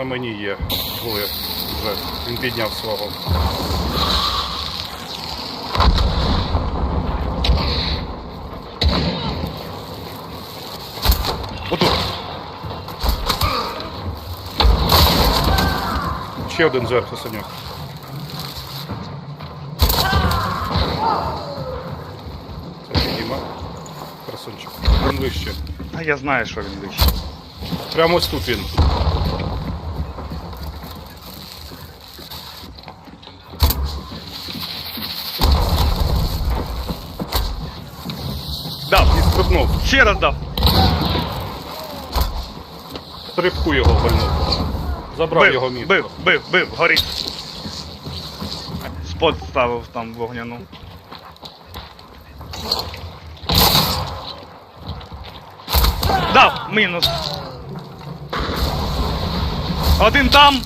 на мені є. Двоє вже. Він підняв свого. Отут. Ще один зверху саньок. Це підійма. Красунчик. Він вище. А я знаю, що він вище. Прямо ось тут він. Дав! І стрибнув. Ще раз дав! Стрибку його вальнув. Забрав Бив, його мітку. бив, бив, бив, горить. Спот ставив там вогняну. Дав! Мінус. Один там,